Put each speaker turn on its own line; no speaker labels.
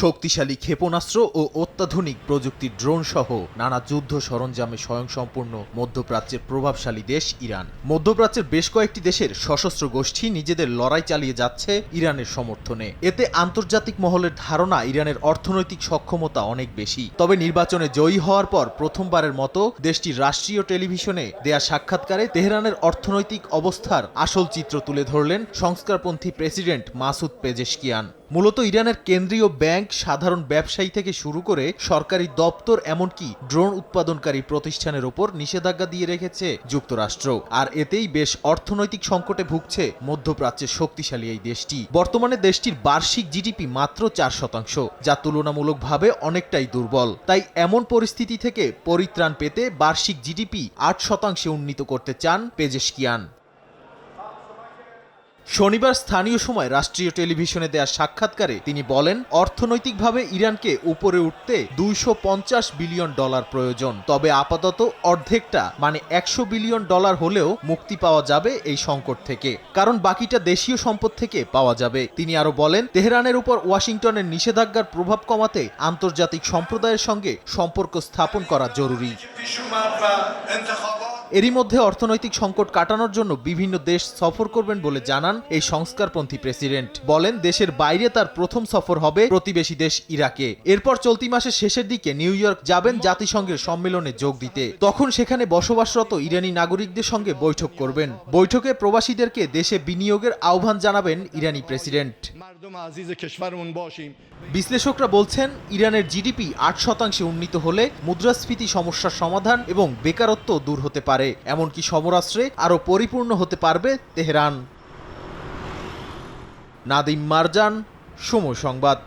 শক্তিশালী ক্ষেপণাস্ত্র ও অত্যাধুনিক প্রযুক্তির ড্রোন সহ নানা যুদ্ধ সরঞ্জামে স্বয়ংসম্পূর্ণ মধ্যপ্রাচ্যের প্রভাবশালী দেশ ইরান। মধ্যপ্রাচ্যের বেশ কয়েকটি দেশের সশস্ত্র গোষ্ঠী নিজেদের লড়াই চালিয়ে যাচ্ছে ইরানের সমর্থনে। এতে আন্তর্জাতিক মহলের ধারণা ইরানের অর্থনৈতিক সক্ষমতা অনেক বেশি। তবে নির্বাচনে জয়ী হওয়ার পর প্রথমবারের মতো দেশটির রাষ্ট্রীয় টেলিভিশনে দেয়া সাক্ষাৎকারে তেহরানের অর্থনৈতিক অবস্থার আসল চিত্র তুলে ধরলেন সংস্কারপন্থী প্রেসিডেন্ট মাসুদ পেজেশকিয়ান। মূলত ইরানের কেন্দ্রীয় ব্যাংক সাধারণ ব্যবসায়ী থেকে শুরু করে সরকারি দপ্তর, এমনকি ড্রোন উৎপাদনকারী প্রতিষ্ঠানের ওপর নিষেধাজ্ঞা দিয়ে রেখেছে যুক্তরাষ্ট্র। আর এতেই বেশ অর্থনৈতিক সংকটে ভুগছে মধ্যপ্রাচ্যের শক্তিশালী এই দেশটি। বর্তমানে দেশটির বার্ষিক জিডিপি মাত্র চার শতাংশ, যা তুলনামূলকভাবে অনেকটাই দুর্বল। তাই এমন পরিস্থিতি থেকে পরিত্রাণ পেতে বার্ষিক জিডিপি আট শতাংশে উন্নীত করতে চান পেজেশকিয়ান। শনিবার স্থানীয় সময় রাষ্ট্রীয় টেলিভিশনে দেয়া সাক্ষাৎকারে তিনি বলেন, অর্থনৈতিকভাবে ইরানকে উপরে উঠতে দুইশো পঞ্চাশ বিলিয়ন ডলার প্রয়োজন। তবে আপাতত অর্ধেকটা মানে একশো বিলিয়ন ডলার হলেও মুক্তি পাওয়া যাবে এই সংকট থেকে। কারণ বাকিটা দেশীয় সম্পদ থেকে পাওয়া যাবে। তিনি আরও বলেন, তেহরানের উপর ওয়াশিংটনের নিষেধাজ্ঞার প্রভাব কমাতে আন্তর্জাতিক সম্প্রদায়ের সঙ্গে সম্পর্ক স্থাপন করা জরুরি। এরই মধ্যে অর্থনৈতিক সংকট কাটানোর জন্য বিভিন্ন দেশ সফর করবেন বলে জানান এই সংস্কারপন্থী প্রেসিডেন্ট। বলেন দেশের বাইরে তার প্রথম সফর হবে প্রতিবেশী দেশ ইরাকে। এরপর চলতি মাসের শেষের দিকে নিউ ইয়র্ক যাবেন জাতিসংঘের সম্মেলনে যোগ দিতে। তখন সেখানে বসবাসরত ইরানি নাগরিকদের সঙ্গে বৈঠক করবেন। বৈঠকে প্রবাসীদেরকে দেশে বিনিয়োগের আহ্বান জানাবেন ইরানি প্রেসিডেন্ট। বিশ্লেষকরা বলছেন ইরানের জিডিপি আট শতাংশে উন্নীত হলে মুদ্রাস্ফীতি সমস্যার সমাধান এবং বেকারত্ব দূর হতে পারে। পারে এমনকি সমরাস্ত্রে আরও পরিপূর্ণ হতে পারবে তেহরান। নাদিম মারজান সময় সংবাদ।